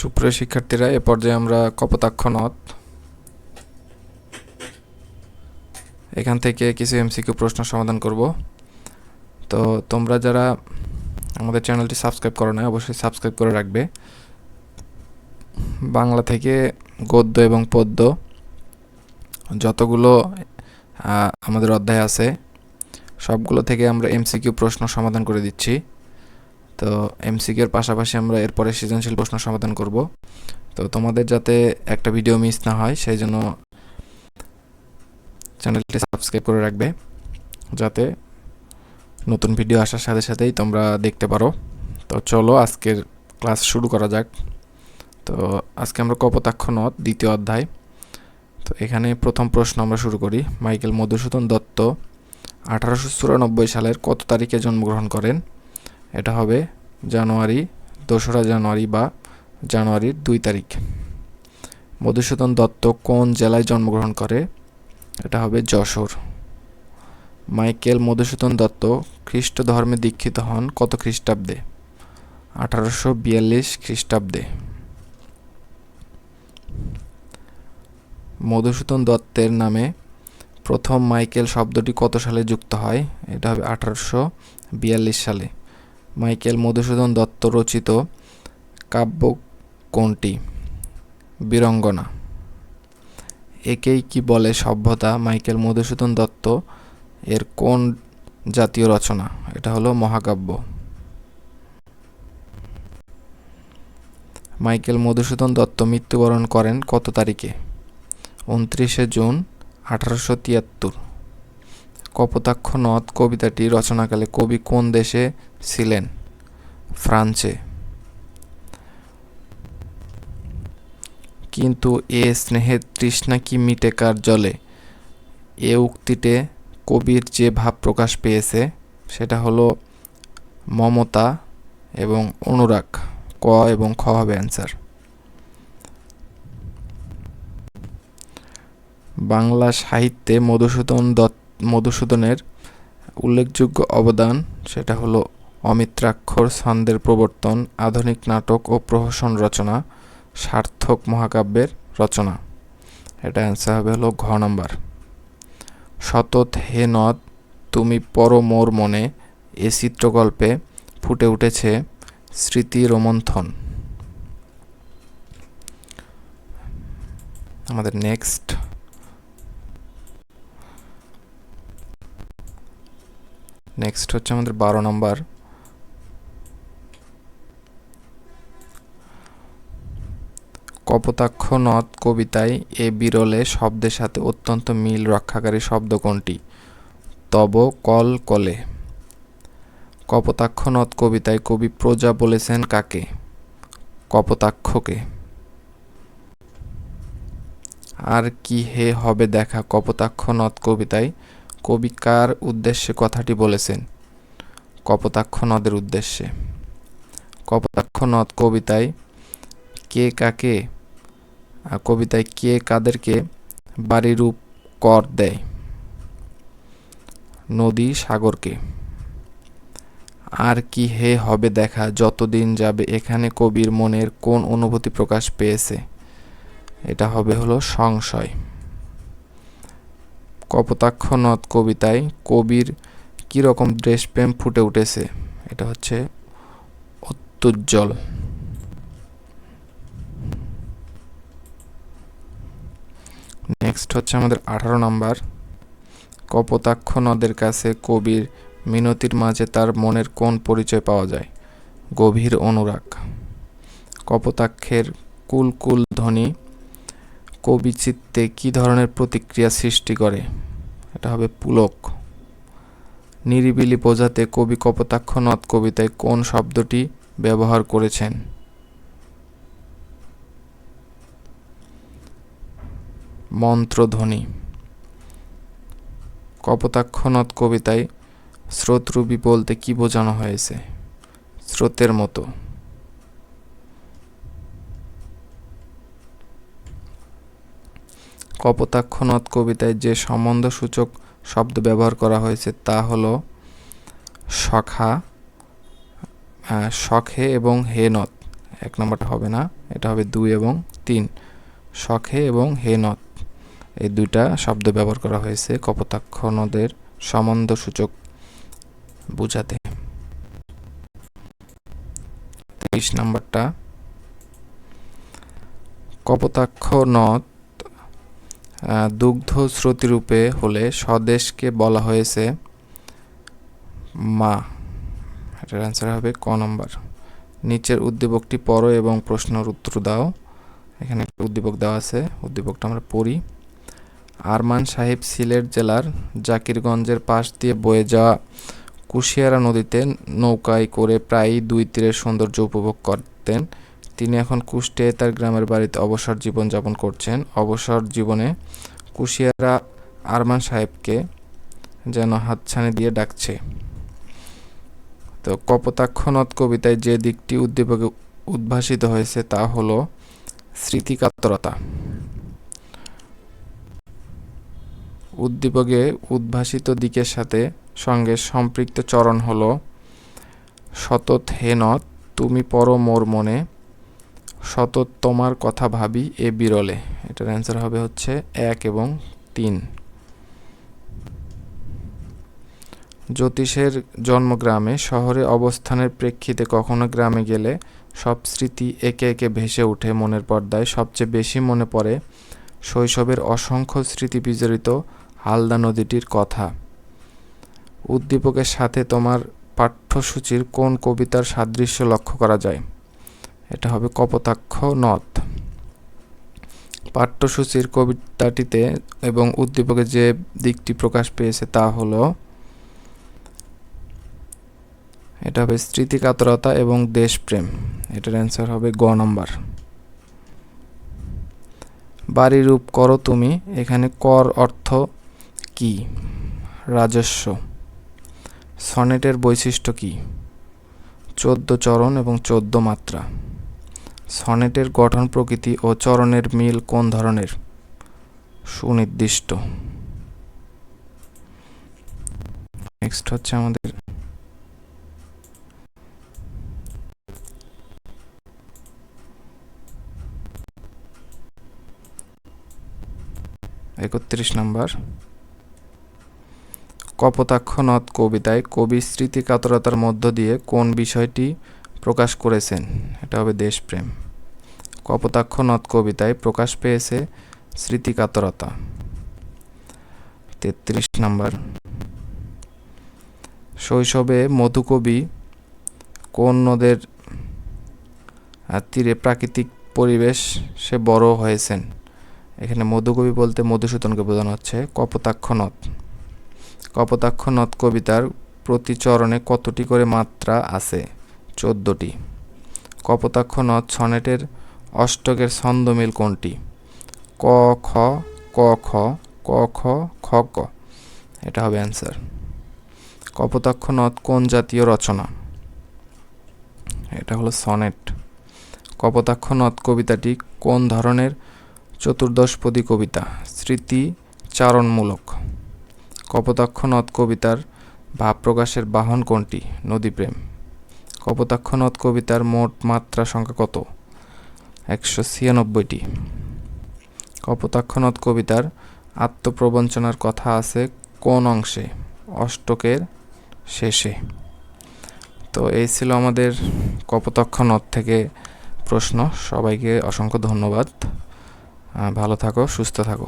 সুপ্রিয় শিক্ষার্থীরা, এ পর্যায়ে আমরা কপোতাক্ষ নদ এখান থেকে কিছু এমসিকিউ প্রশ্ন সমাধান করব। তো তোমরা যারা আমাদের চ্যানেলটি সাবস্ক্রাইব করো না অবশ্যই সাবস্ক্রাইব করে রাখবে। বাংলা থেকে গদ্য এবং পদ্য যতগুলো আমাদের অধ্যায় আছে, সবগুলো থেকে আমরা এমসিকিউ প্রশ্ন সমাধান করে দিচ্ছি। তো এমসিকিউর পাশাপাশি আমরা এরপরে সৃজনশীল প্রশ্ন সমাধান করব। তো তোমাদের যাতে একটা ভিডিও মিস না হয়, সেই জন্য চ্যানেলটি সাবস্ক্রাইব করে রাখবে, যাতে নতুন ভিডিও আসার সাথে সাথেই তোমরা দেখতে পারো। তো চলো আজকের ক্লাস শুরু করা যাক। তো আজকে আমরা কপোতাক্ষ নদ, দ্বিতীয় অধ্যায়। তো এখানে প্রথম প্রশ্ন আমরা শুরু করি। মাইকেল মধুসূদন দত্ত আঠারোশো চুরানব্বই সালের কত তারিখে জন্মগ্রহণ করেন? এটা হবে জানুয়ারি, দোসরা জানুয়ারি বা জানুয়ারির দুই তারিখ। মধুসূদন দত্ত কোন জেলায় জন্মগ্রহণ করে? এটা হবে যশোর। মাইকেল মধুসূদন দত্ত খ্রিস্ট ধর্মে দীক্ষিত হন কত খ্রিস্টাব্দে? আঠারোশো বিয়াল্লিশ খ্রিস্টাব্দে। মধুসূদন দত্তের নামে প্রথম মাইকেল শব্দটি কত সালে যুক্ত হয়? এটা হবে আঠারোশো বিয়াল্লিশ সালে। মাইকেল মধুসূদন দত্ত রচিত কাব্য কোনটি বীরঙ্গনা। একেই কি বলে সভ্যতা মাইকেল মধুসূদন দত্ত? এর কোন জাতীয় রচনা? এটা হলো মহাকাব্য। মাইকেল মধুসূদন দত্ত মৃত্যুবরণ করেন কত তারিখে? উনত্রিশে জুন আঠারোশো তিয়াত্তর। কপোতাক্ষ নদ কবিতাটি রচনাকালে কবি কোন দেশে ছিলেন? ফ্রান্সে। কিন্তু এ স্নেহের তৃষ্ণা কি মিটে কার জলে? এ উক্তিতে কবির যে ভাব প্রকাশ পেয়েছে, সেটা হলো মমতা এবং অনুরাগ, ক এবং খ হবে অ্যান্সার। বাংলা সাহিত্যে মধুসূদন দত্ত মধুসূদনের উল্লেখযোগ্য অবদান, সেটা হলো অমিত্রাক্ষর ছন্দের প্রবর্তন, আধুনিক নাটক ও প্রহসন রচনা, সার্থক মহাকাব্যের রচনা। এটা অ্যান্সার হবে হলো ঘ নাম্বার। সতত হে নদ, তুমি পর মোর মনে, এ চিত্রকল্পে ফুটে উঠেছে স্মৃতি রোমন্থন। আমাদের নেক্সট নেক্সট হচ্ছে আমাদের বারো নম্বর কপোতাক্ষ নদ কবিতায় এ বিরলে শব্দের সাথে অত্যন্ত মিল রক্ষাকারী শব্দ কোনটি? তব, কল, কলে। কপোতাক্ষ নদ কবিতায় কবি প্রজা বলেছেন কাকে? কপোতাক্ষকে। আর কি হে হবে দেখা কপোতাক্ষ নদ কবিতায়? কবি কার উদ্দেশ্যে কথাটি বলেছেন। কপোতাক্ষ নদের উদ্দেশ্যে। কপোতাক্ষ নদ কবিতায় কে কাকে কবিতায় কে কাদেরকে বাড়িরূপ কর দেয়? নদী সাগরকে। আর কি হে হবে দেখা, যতদিন যাবে এখানে কবির মনের কোন অনুভূতি প্রকাশ পেয়েছে? এটা হবে হলো সংশয়। কপোতাক্ষ নদ কবিতায় কবির কীরকম দেশপ্রেম ফুটে উঠেছে, এটা হচ্ছে অত্যুজ্জ্বল। নেক্সট হচ্ছে আমাদের আঠারো নাম্বার। কপোতাক্ষ নদের কাছে কবির মিনতির মাঝে তার মনের কোন পরিচয় পাওয়া যায়? গভীর অনুরাগ। কপোতাক্ষের কুল কুল ধ্বনি কবি চিত্তে কী ধরনের প্রতিক্রিয়া সৃষ্টি করে? এটা হবে পুলক। নিরিবিলি বোঝাতে কবি কপোতাক্ষ নদ কবিতায় কোন শব্দটি ব্যবহার করেছেন? মন্ত্রধ্বনি। কপোতাক্ষ নদ কবিতায় স্রোতরূপী বলতে কি বোঝানো হয়েছে? স্রোতের মতো। কপোতাক্ষ নদ কবিতায় যে সম্বন্ধসূচক শব্দ ব্যবহার করা হয়েছে তা হলো সখা সখে এবং হে নদ এক নম্বরটা হবে না, এটা হবে দুই এবং তিন। শখে এবং হে নদ এই দুইটা শব্দ ব্যবহার করা হয়েছে কপোতাক্ষ নদের সম্বন্ধ সূচক বুঝাতে। তেইশ নম্বরটা কপোতাক্ষ নদ দুগ্ধ স্রোতিরূপে হলে স্বদেশকে বলা হয়েছে মা। এটার অ্যান্সার হবে ক নম্বর। নিচের উদ্দীপকটি পড়ো এবং প্রশ্নের উত্তর দাও। এখানে একটা উদ্দীপক দেওয়া আছে, উদ্দীপকটা আমরা পড়ি। আরমান সাহেব সিলেট জেলার জাকিরগঞ্জের পাশ দিয়ে বয়ে যাওয়া কুশিয়ারা নদীতে নৌকায় করে প্রায়ই দুই তীরের সৌন্দর্য উপভোগ করতেন। তিনি এখন কুষ্টিয়ায় তার গ্রামের বাড়িতে অবসর জীবন যাপন করছেন। অবসর জীবনে কুশিয়ারা আরমান সাহেবকে যেন হাতছানি দিয়ে ডাকছে। তো কপোতাক্ষ নদ কবিতায় যে দিকটি উদ্দীপকে উদ্ভাসিত হয়েছে তা হলো স্মৃতিকাতরতা। উদ্দীপকে উদ্ভাসিত দিকের সাথে সঙ্গে সম্পৃক্ত চরণ হলো, সতত হেনত তুমি পর মোর মনে সতত তোমার কথা ভাবি এ বিরলে। এটার অ্যান্সার হবে হচ্ছে এক এবং তিন। জ্যোতিষের জন্মগ্রামে শহরে অবস্থানের প্রেক্ষিতে কখনো গ্রামে গেলে সব স্মৃতি একে একে ভেসে ওঠে মনের পর্দায়। সবচেয়ে বেশি মনে পড়ে শৈশবের অসংখ্য স্মৃতি বিজড়িত হালদা নদীটির কথা। উদ্দীপকের সাথে তোমার পাঠ্যসূচির কোন কবিতার সাদৃশ্য লক্ষ্য করা যায়? এটা হবে কপোতাক্ষ নদ। পাঠ্যসূচির কবিতাটিতে এবং উদ্দীপকে যে দিকটি প্রকাশ পেয়েছে তা হলো, এটা হবে স্মৃতিকাতরতা এবং দেশপ্রেম। এটার অ্যান্সার হবে গ নম্বর। বাড়ি রূপ করো তুমি, এখানে কর অর্থ কি? রাজস্ব। সনেটের বৈশিষ্ট্য কি? চোদ্দ চরণ এবং চোদ্দ মাত্রা। সনেটের গঠন প্রকৃতি ও চরণের মিল কোন ধরনের? সুনির্দিষ্ট। নেক্সট হচ্ছে আমাদের একত্রিশ নম্বর। কপোতাক্ষ নদ কবিতায় কবি স্মৃতিকাতরতার মধ্য দিয়ে কোন বিষয়টি প্রকাশ করেছেন? এটা হবে দেশপ্রেম। কপোতাক্ষ নদ কবিতায় প্রকাশ পেয়েছে স্মৃতিকাতরতা। তেত্রিশ নম্বর। শৈশবে মধুকবি কোন নদের তীরে প্রাকৃতিক পরিবেশ সে বড় হয়েছেন? এখানে মধুকবি বলতে মধুসূদনকে বোঝানো হচ্ছে কপোতাক্ষ নদ কপোতাক্ষ নদ কবিতার প্রতি চরণে কতটি করে মাত্রা আছে? চোদ্দটি। কপোতাক্ষ নদ সনেটের অষ্টকের ছন্দমিল কোনটি? ক, খ ক খ ক, খ খ ক এটা হবে অ্যান্সার। কপোতাক্ষ নদ কোন জাতীয় রচনা? এটা হলো সনেট। কপোতাক্ষ নদ কবিতাটি কোন ধরনের চতুর্দশপদী কবিতা? স্মৃতি চারণমূলক। কপোতাক্ষ নদ কবিতার ভাব প্রকাশের বাহন কোনটি? নদীপ্রেম কপোতাক্ষ নদ কবিতার মোট মাত্রা সংখ্যা কত? একশো ছিয়ানব্বইটি। কপোতাক্ষনৎ কবিতার আত্মপ্রবঞ্চনার কথা আছে কোন অংশে? অষ্টকের শেষে। তো এই ছিল আমাদের কপোতাক্ষনৎ থেকে প্রশ্ন। সবাইকে অসংখ্য ধন্যবাদ। ভালো থাকো, সুস্থ থাকো।